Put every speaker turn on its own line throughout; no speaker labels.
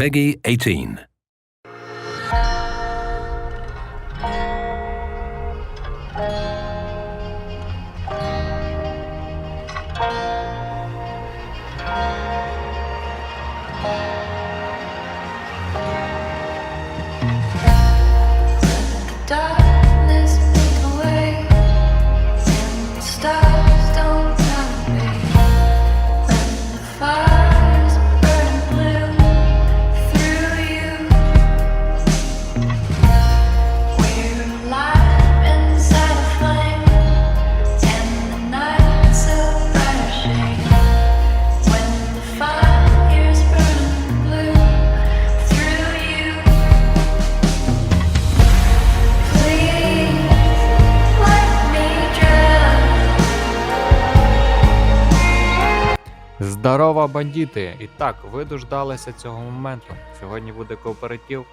Peggy 18.
Здорова, бандити! І так, ви дождалися цього моменту. Сьогодні буде кооператив.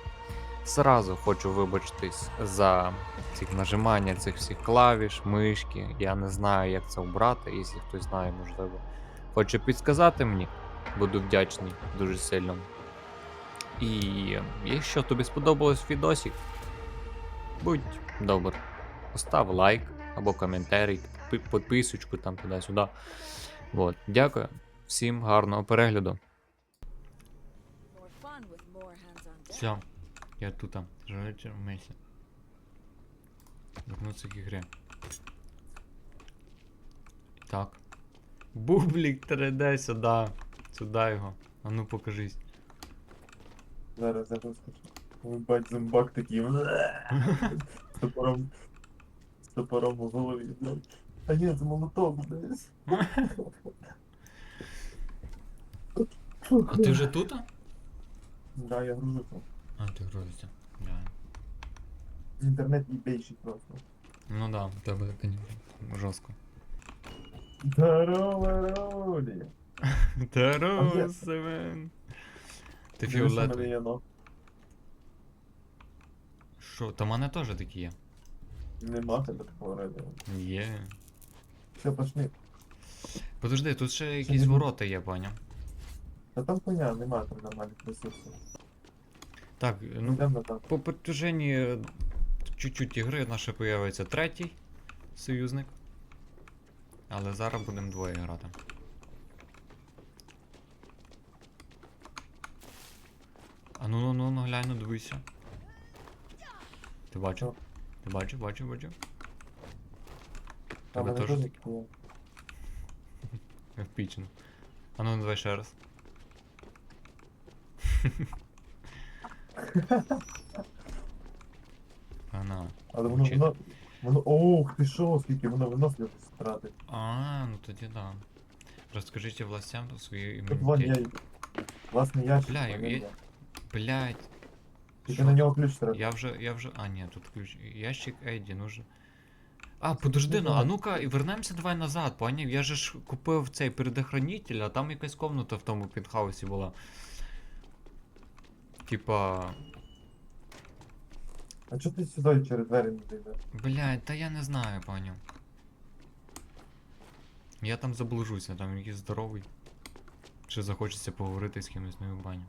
Сразу хочу вибачитись за ці нажимання цих всіх клавіш, мишки. Я не знаю, як це обрати, якщо хтось знає, можливо. Хоче підсказати мені, буду вдячний дуже сильно. І якщо тобі сподобалось відосик, будь добр, постав лайк або коментарі, підписочку там туди-сюди. Вот, дякую. Всім гарного перегляду. Все, я тут там. Жречер в месі. Вернуться к ігри. Так. Бублік 3D сюди. Сюди його. А ну покажись.
Зараз я вискочу. Ой, бать, зомбак такий. З топором. З топором у голові. А ні, це молоток, блядь.
А ти вже тут?
Да, я гружу.
А, ти грузиться. Да.
Інтернет їбейший просто.
Ну да, у тебе, конечно, жорстко.
Здорово, Ролі!
Здорово, Семен. Ти фіолетовий. Що, та в мене теж такі є.
Нема тебе такого радіо.
Є.
Все, пошли.
Подожди, тут ще якісь ворота є, поняв.
Та там коня, нема там нормальних ресурсів.
Так, ну
Йдемо.
По протяженні е, чуть-чуть ігри наше появиться третій союзник. Але зараз будемо двоє грати. А ну ну ну ну глянь, ну дивися. Ти бачив? Ти бачив, бачив, бачив? Тебе теж таке? А ну давай ще раз. Ана.
Але воно,
Мовчить.
воно, воно, ох, ти що, скільки воно виносливості стратить.
А, ну тоді да. Розкажіть властям свої
Тут вон я,
імунітети.
власний ящик.
Бля, є. Блять.
Тільки на нього ключ треба.
Я вже, я вже. А, ні, тут ключ. Ящик Ейді, нужен. А, подожди, ну, а ну-ка, і вернемося давай назад, поняв? Я же ж купив цей предохранитель, а там якась комната в тому пентхаусі була. Типа.
А чого ти сюди через двері не зайдеш?
Блядь, та я не знаю, поняв. Я там заблужуся, там якийсь здоровий. Чи захочеться поговорити з кимось на баню.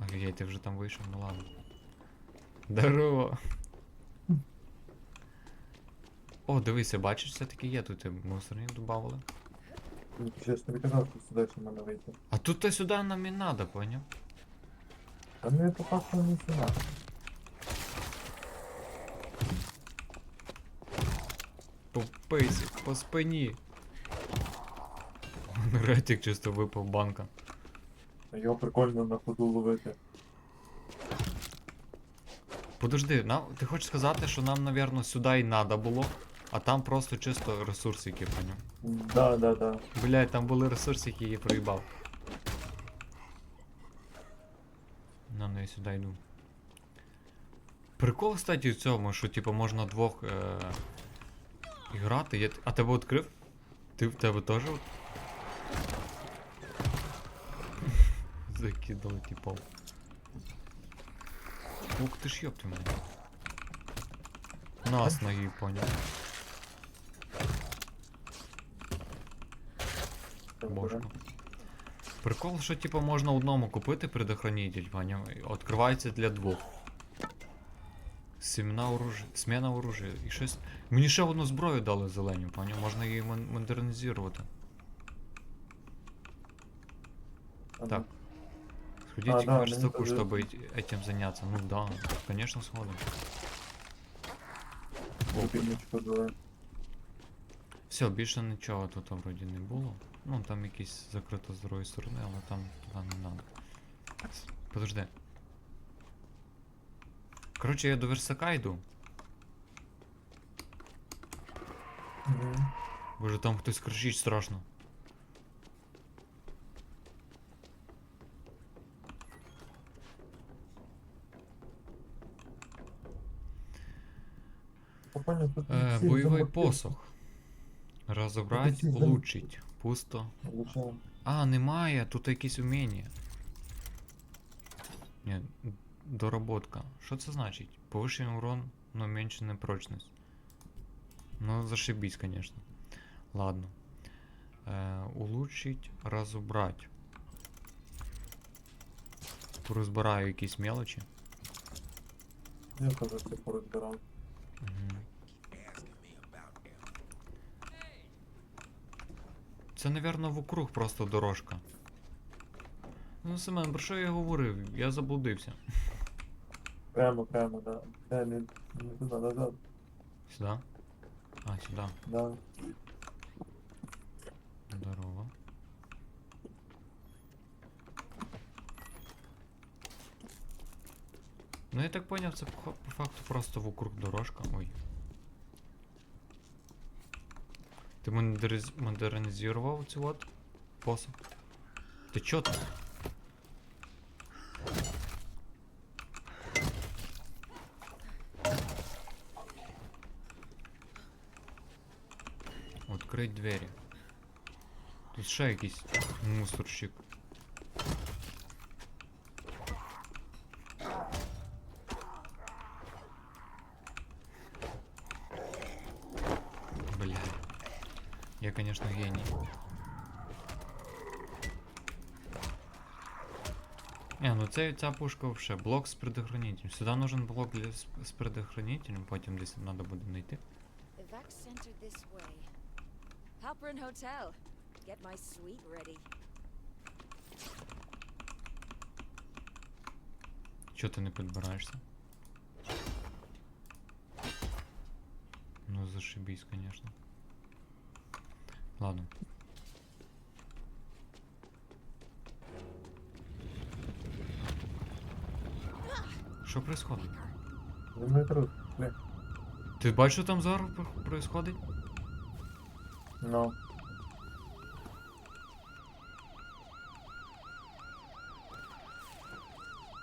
Ай, ти вже там вийшов, ну ладно. Здорово. О, дивися, бачиш, все-таки є тут і мусорні додавали.
Ну, Я ж тобі казав, що сюди ще мене вийти.
А тут та сюди нам і надо, поняв?
А ну я по факту не сюди.
По писі, по спині. Ретик чисто випав банка.
Його прикольно на ходу ловити.
Подожди, нам, ти хочеш сказати, що нам, напевно, сюди і надо було, а там просто чисто ресурсики, поняв?
Да, да, да.
Блять, там були ресурсики, які я проїбав. На, ну я сюди йду. Прикол, кстати, в цьому, що типу можна двох е- грати. Я... А тебе відкрив? Ти в тебе теж? Закидали, типов. Ух ти ж ёпти мене. Нас ноги, понял.
Так,
Бошку.
берем.
Прикол, що типу можна одному купити предохранитель, поняв? І Відкривається для двох. Сімна оружия, сміна оружия. І щось. Мені ще одну зброю дали зеленю, поняв? Можна її мон- модернізувати.
А,
Так.
А,
Сходите
да,
к
мне
верстаку,
тоже-
чтобы эти- этим заняться. Ну да, конечно, сходим.
Дубіночку давай.
Все, більше нічого тут вроді не було. Ну там якісь закрито з другої сторони, але там туди не надо. Подожди. Коротше, я до верстака йду.
Мгм.
Боже, там хтось кричить страшно. Е, бойовий посох. Разобрать,
всі
улучшить. Пусто. А, немає, тут якісь уміння. Ні, доработка. Що це значить? Повищений урон, но менше непрочність. Ну, зашибись, конечно. Ладно. Е, улучшить, разобрать. Розбираю якісь мелочі.
Я теж все порозбирав.
Угу. Це, напевно, вокруг просто дорожка. Ну, Семен, про що я говорив? Я заблудився.
Прямо, прямо, да. Не, не, не туди, назад.
Сюди? А, сюди.
Да.
Здорово. Ну я так поняв, це по, по факту просто вокруг дорожка. Ой. Ти модерниз... модернізував цю от посох? Ти чо там? Открыть двері. Тут ще якийсь мусорщик. Бля. Я, конечно, гений. Не, ну це, ця пушка вообще блок з предохранителем. Сюди нужен блок для, з, предохранителем, потім десь треба буде знайти. Чого ти не підбираєшся? Ну, зашибись, конечно. Ладно. Що происходит? Ти бачиш, що там зараз пр- происходить?
Ну.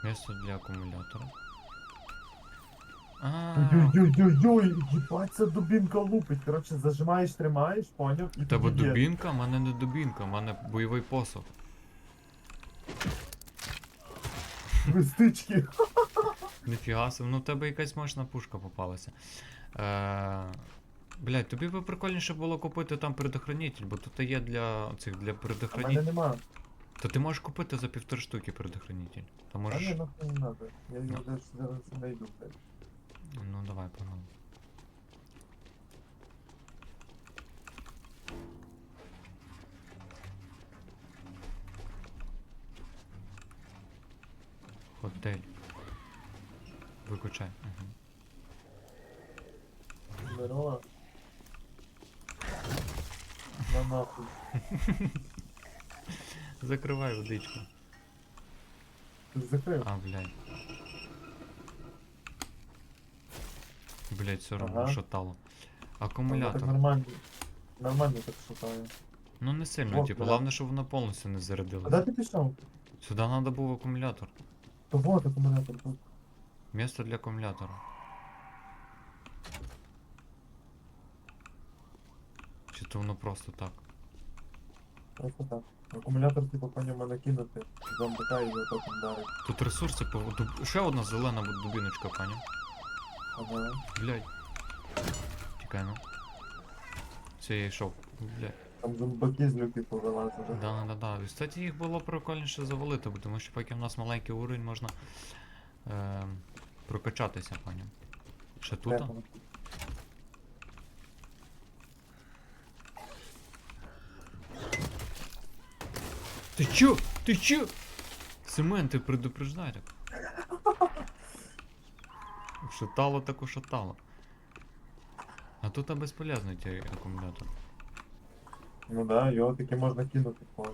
Место для акумулятора. А,
Ой-ой-ой-ой-ой, їбать, ця дубінка лупить. Коротше, зажимаєш, тримаєш, поняв?
В тебе
тоді
дубінка, в мене не дубінка, в мене бойовий посох.
Листички.
Ніфіга собі, ну в тебе якась мощна пушка попалася. Е, блядь, тобі би прикольніше було купити там предохранитель, бо тут є для цих для
в мене нема.
То ти можеш купити за півтори штуки предохранитель. Та
А
можеш.
ні, нахуй не надо. Я його зараз зараз знайду, блядь.
Ну давай, погнали. Готель. Виключай. Угу.
Здорово. На нахуй.
Закривай водичку.
Закрив.
А, блядь. Блядь, все равно
Ага.
шатало.
Воно Так нормально. Нормально так шукаю.
Ну не сильно,
О,
типу,
бля.
головне, щоб воно повністю не
А де ти пішов?
Сюди треба був акумулятор.
То вот акумулятор тут.
Місто для акумулятора. Чи то воно просто так?
Просто так. Акумулятор, типу, по ньому накинути. Зомбика і його потім дарить.
Тут ресурси по. дуб- Ще одна зелена дубіночка, пані.
Ага.
Блядь. Ну. Все, я йшов. Блядь.
Там зомбаки з люки повилазили.
Да, да, да. І, Кстати, їх було прикольніше завалити, бо тому що поки в нас маленький уровень можна е, прокачатися, поняв. Ще тут?
Де?
Ти чо? Ти чо? Семен, ти предупреждай так. Шатало так ушатало. А тут а безполезний цей акумулятор.
Ну да, його таки можна кинути. О,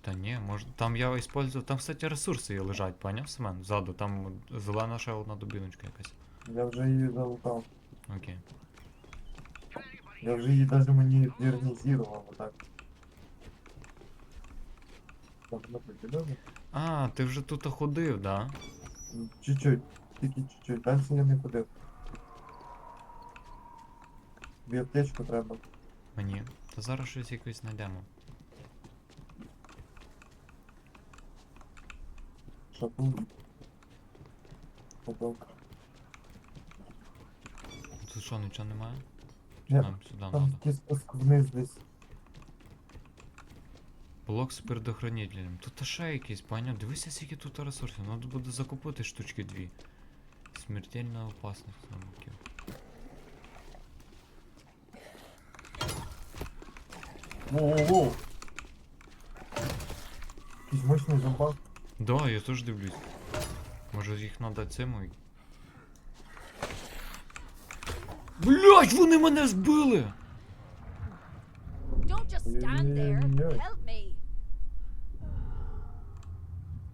Та ні, може. Там я использую. Там, кстати, ресурси є лежать, поняв, Семен? Ззаду, там зелена ще одна дубіночка якась.
Я вже її залутав.
Окей.
Я вже її даже мені вернізірував отак.
А, ти вже тут ходив, да?
Чуть-чуть, тільки чуть-чуть. Далі я не ходив. Тобі аптечку треба.
Мені. Та зараз щось якось знайдемо.
Шапун. Подок.
Тут що, нічого немає? Нам сюди
Там
надо?
такий спуск вниз десь.
Блок з предохранителем. Тут ще якийсь, поняв? Дивися, скільки тут ресурсів. Надо буде закупити штучки дві. Смертельно опасних замоків.
Воу-воу-воу! Якийсь мощний зомбак.
Да, я теж дивлюсь. Може їх надо цим і... Блять, вони мене збили!
Don't just stand there. Help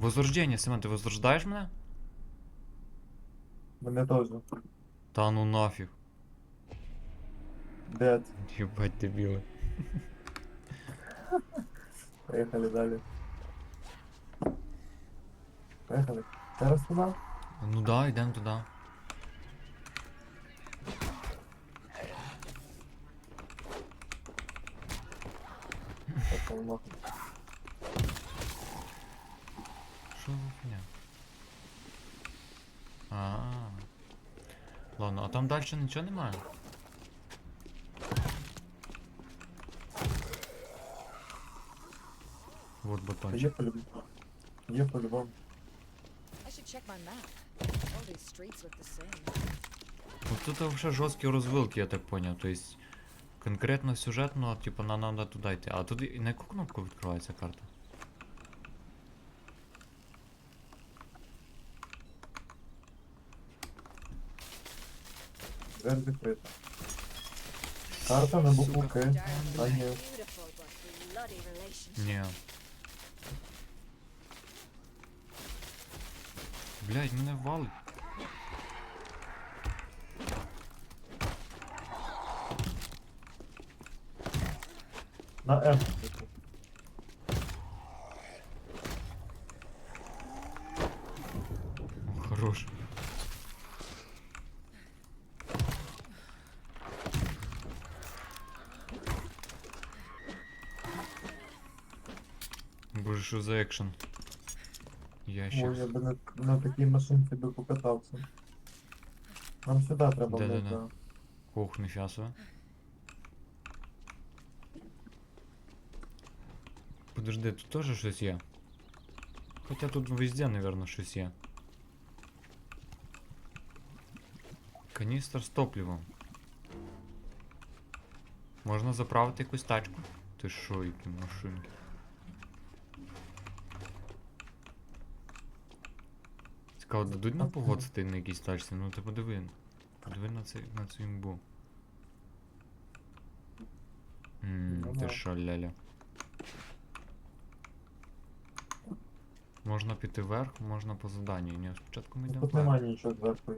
me.
Возрождення, Семен, ти возрождаєш мене?
Мене теж.
Та ну нафіг.
Дед.
Єбать дебіли.
Поїхали далі. Поїхали. Зараз туди?
Ну да, йдемо туди.
Воно.
Що за хуйня? А. Ладно, а там далі нічого немає? Вот батончик.
Є по-любому. Є по-любому.
Вот тут вообще жорсткі розвилки, я так поняв. То есть конкретно сюжетно, типа нам надо туди йти. А тут і- на яку кнопку відкривається карта?
Двері закрита. Карта на букву К.
Darn
А ні.
beautiful, but bloody relationship.
Ні. Блядь, мене валить.
На М.
що за екшен? Я
Ой,
ще.
я би на, на такій машинці би покатався. Нам сюди треба
Да-да-да.
да,
Ох, ніфіга собі. Подожди, тут теж щось є. Хоча тут везде, наверное, щось є. Каністр з топливом. Можна заправити якусь тачку? Ти що, які машинки? Цікаво, дадуть нам погодити на якійсь тачці? Ну ти подиви. Подиви на цей на цю імбу. Ммм,
Ну
ти що, ляля. Можна піти вверх, можна по заданню. Ні, спочатку ми йдемо
Тут
вверх.
немає нічого зверху.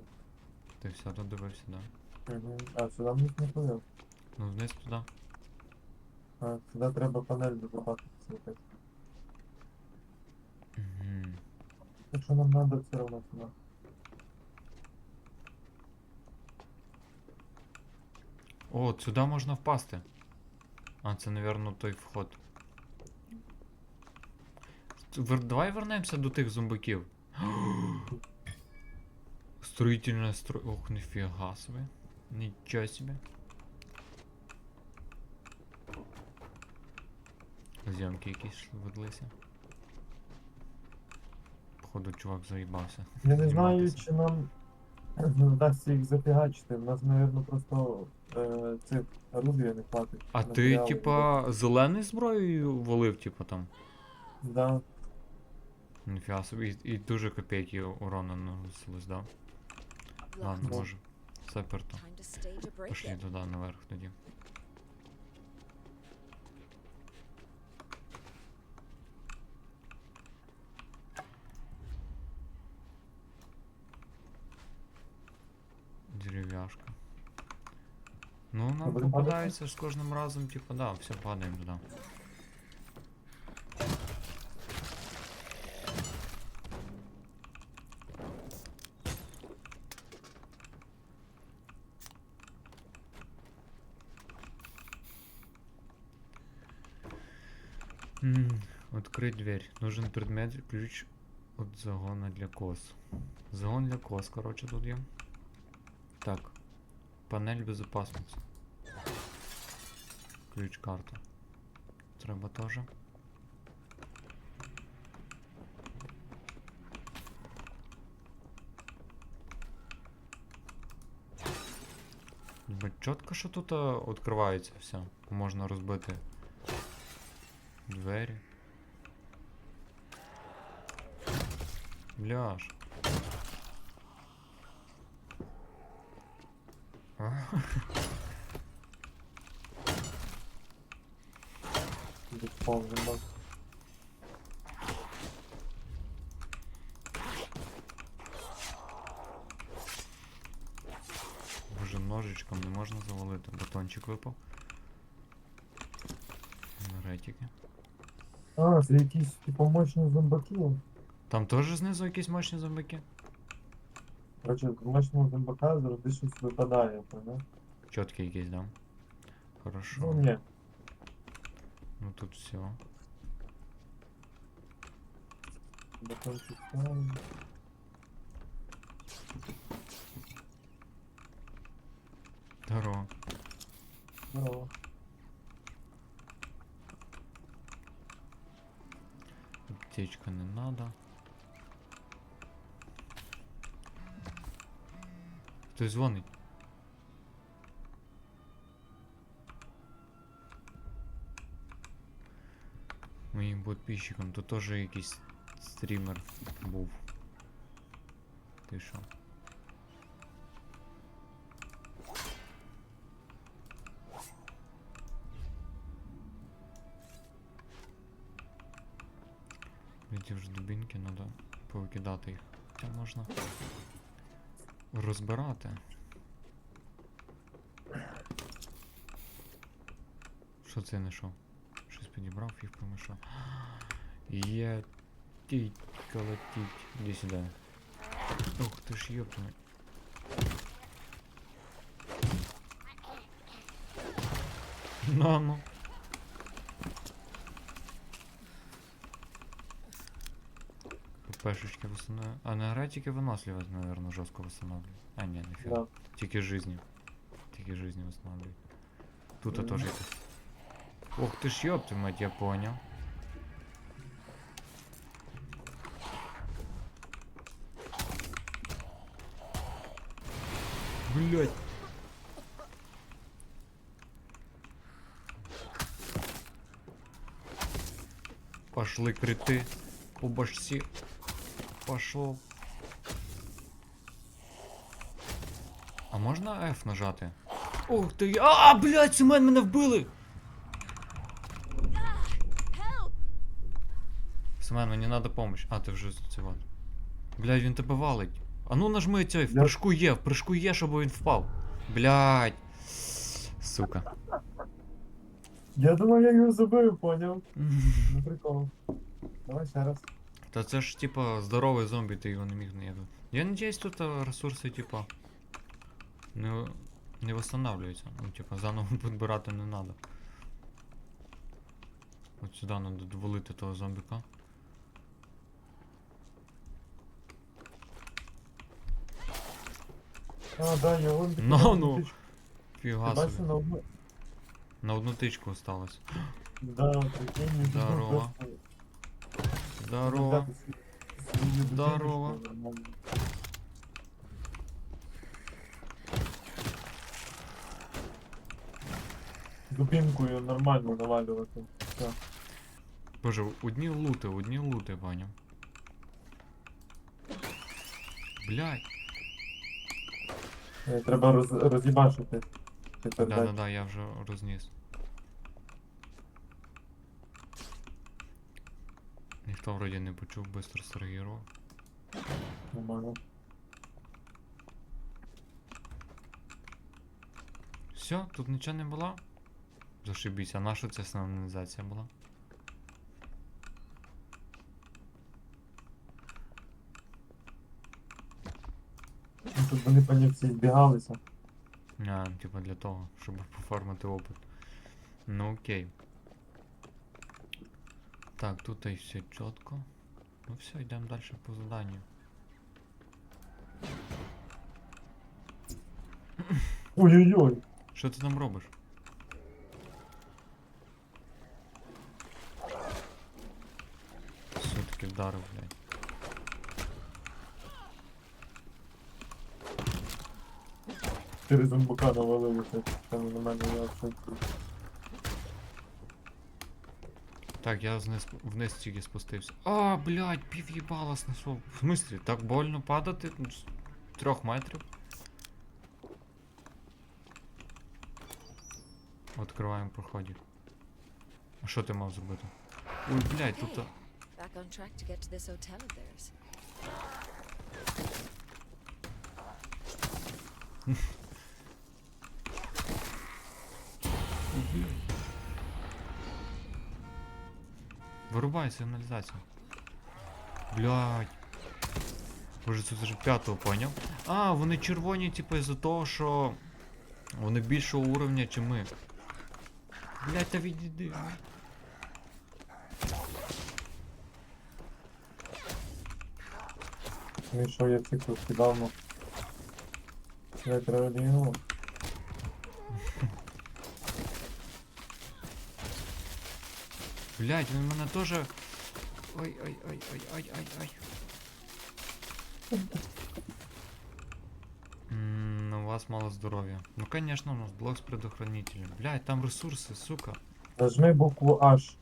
Ти все додивився, да?
А, сюди вниз не ходив.
Ну вниз туди.
А, сюди треба панель забагато слухати.
Угу.
Якщо нам треба, все одно сюди.
О, сюди можна впасти. А, це, напевно, той вход. Вер- Давай вернемося до тих зомбаків. Строительная строй... Ох, нифига себе. Ничего себе. Зйомки якісь ведлися. Походу, чувак заїбався.
Я не знаю, чи нам вдасться їх зафігачити. У нас, мабуть, просто е, цих орудія не хватить.
А ти,
Матеріалу.
типа, зеленою зброєю валив, типа там?
Да.
Ніфіга собі. І, і дуже копійки урону наносилось, да? Ладно, може.
A break
Пошли туди наверх тоді. Ну, нам
будемо падати?
попадається з кожним разом, типа, да, все падаємо туди. Открыть дверь. Нужен предмет, ключ от загона для кос. Загон для кос, короче, тут є. Так. Панель безопасности. Ключ карта. Треба теж. Чітко, що тут а, відкривається все. Можна розбити двері. Бляш. А?
Тут повний бак.
Боже, ножичком не можна завалити. Батончик випав. Енергетики.
А, це якісь типу мощні зомбаки.
Там теж знизу якісь мощні зомбаки?
Короче, мощного зомбака завжди щось випадає, поняв?
Чоткі якісь, да? Хорошо.
Ну ні.
Ну тут все. Здорово.
Здорово.
Аптечка не надо. Хтось дзвонить. Моїм підписчикам тут теж якийсь стрімер був. Ти що? Ті вже дубінки, треба повикидати їх. Хоча можна розбирати. Що це я знайшов? Щось підібрав, фіг помішав. Є тіть, колотіть. Іди сюди. Ух ти ж ёпта. На ну. ППшечки восстанавливают. А энергетики выносливость, наверное, жестко восстанавливает. А, не, нифига.
Да.
Тики жизни. Тики жизни восстанавливает. Тут
Мгм.
тоже это. Ох ты ж ёпты, мать, я понял. Блять. Пошли криты по башці. Пошел. А можна F нажати? Ух ти. А, блядь, Семен мене вбили! Семен, мені надо помощь. А, ти вже це вот. Блядь, він тебе валить. А ну нажми цей, в прыжку є, в прыжку є, щоб він впав. Блядь. Сука.
Я думав, я його забив, поняв? Ну прикол. Давай ще раз.
Та це ж типа здоровий зомбі, ти його не міг не Я надіюсь, тут ресурси, типа. Не, не восстанавливаються. Ну, типа, заново підбирати не треба. От сюди треба довалити того зомбіка.
А, да, його він
Ну, ну.
тичку.
Фіга
на одну.
На одну тичку осталось.
Да, прикинь, ми
Здорово.
просто-
Здорово.
Взяти свій- свою
Здорово.
дитиночку, нормально. Дубінкою нормально навалювати. Все.
Боже, одні лути, одні лути, Ваня. Блядь.
Е, Треба роз, роз'їбашити.
Да, да, да, я вже розніс. Ніхто вроді не почув, быстро среагував.
Нормально.
Все, тут нічого не було? Зашибісь, а наша ця сигналізація була?
Ну, Тут вони по ній всі збігалися.
А, типа для того, щоб пофармити опит. Ну окей. Так, тут і все чітко. Ну все, йдемо далі по заданню.
Ой-ой-ой.
Що ти там робиш? Все-таки вдарив, блядь.
Через зомбака навалилися. Там на мене я.
Так, я вниз, вниз тільки спустився. А, блядь, пів їбала снесов. В смислі, так больно падати з трьох метрів? Відкриваємо проході. А що ти мав зробити? Ой, блядь, тут.
Back on track to get to this hotel of theirs.
Вирубай сигналізацію. Блядь. Боже, це вже п'ятого поняв. А, вони червоні, типу, із-за того, що вони більшого уровня, чи ми. Блядь, та відійди.
Ну і я цикл скидав, Я треба лігнув.
Блядь, він мене теж. Ой, ой, ой, ой, ой, ой, ой. Ммм, у вас мало здоров'я. Ну, конечно, у нас блок з предохранителем. Блядь, там ресурси, сука.
Нажми букву H.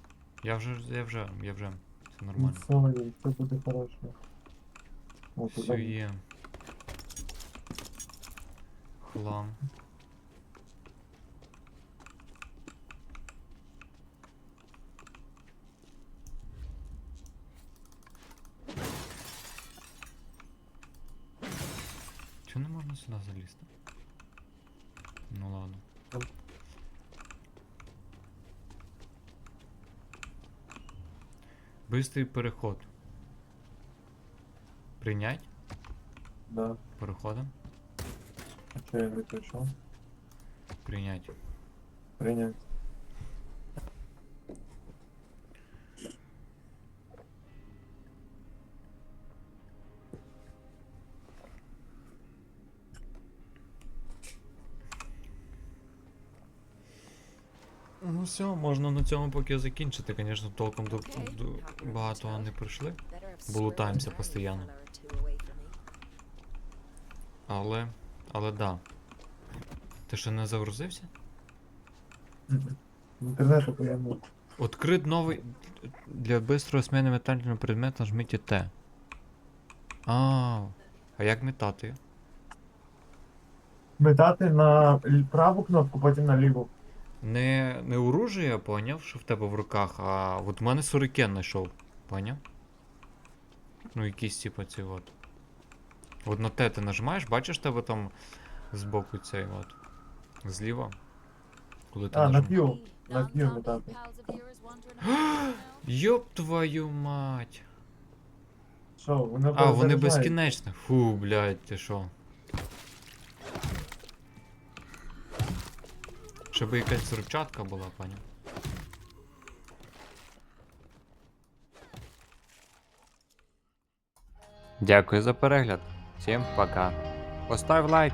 Я вже, я вже, я вже. Все
І
нормально.
все, і все буде хорошо. О,
Все
туди.
є. Хлам. Чого не можна сюди залізти? Ну ладно. Бистрий переход. Прийнять?
Да.
Переходимо.
А що я виключив?
Прийнять.
Прийняти.
Ну все, можна на цьому поки закінчити. Звісно, толком до, до
happy
багато не прийшли. Бо лутаємося постійно. Але. Але да. Ти ще не загрузився?
Інтернету поємно.
Открит новий. Для бистрого зміни метального предмета нажміть Т. А, а як метати?
Метати на праву кнопку, потім на ліву.
Не, не оружие, я поняв, що в тебе в руках, а от в мене сурикен знайшов. Поняв? Ну, якийсь типа цей от. От на Т ти нажимаєш, бачиш тебе там збоку цей от. Зліва. Коли ти
А, на
нажимаєш.
Q. На Q метати.
Йоп твою мать.
Що, воно
А, вони
перезаряджає.
безкінечні. Фу, блядь, ти що? Щоб якась взривчатка була, пані. Дякую за перегляд. Всім пока. Постав лайк.